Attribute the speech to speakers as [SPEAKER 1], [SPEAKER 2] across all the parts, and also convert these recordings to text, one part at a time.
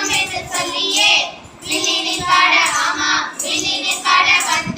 [SPEAKER 1] வேண்டும் என்று சொல்லியே.
[SPEAKER 2] விண்ணினில் பாட ஆமா
[SPEAKER 1] விண்ணினில் பாட வந்து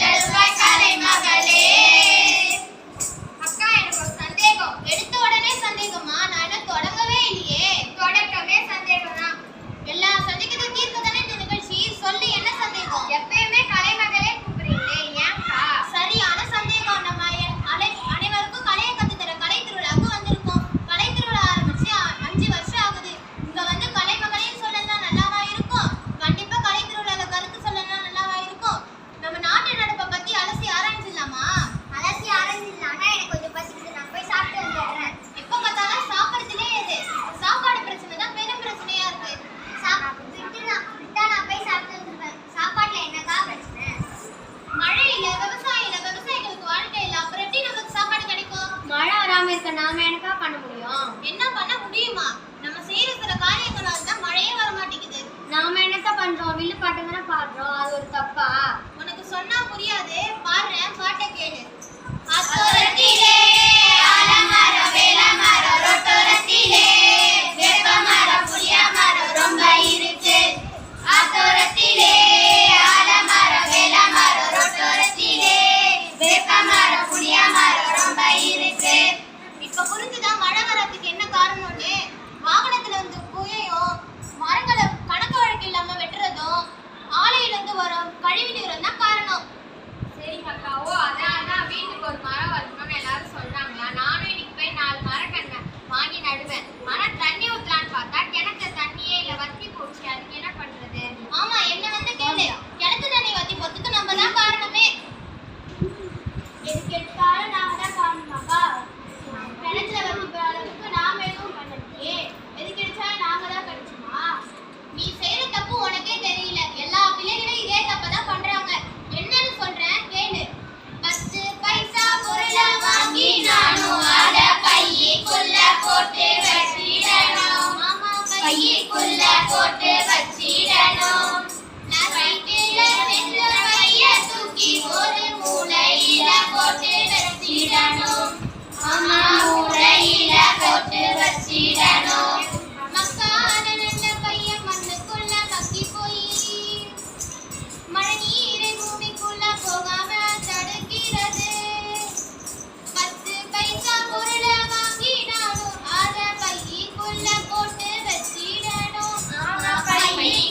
[SPEAKER 2] என்ன வாங்கி குள்ள
[SPEAKER 1] போட்டு வச்சிடணும்.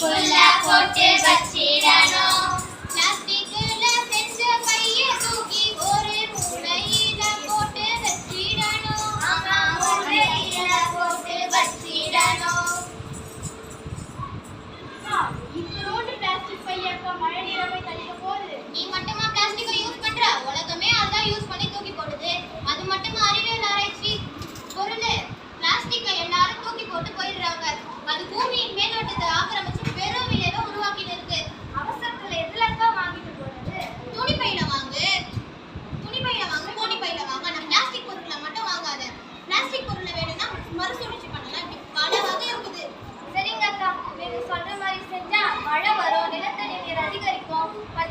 [SPEAKER 2] कोल्ला कोटे बच्चेरा
[SPEAKER 3] 快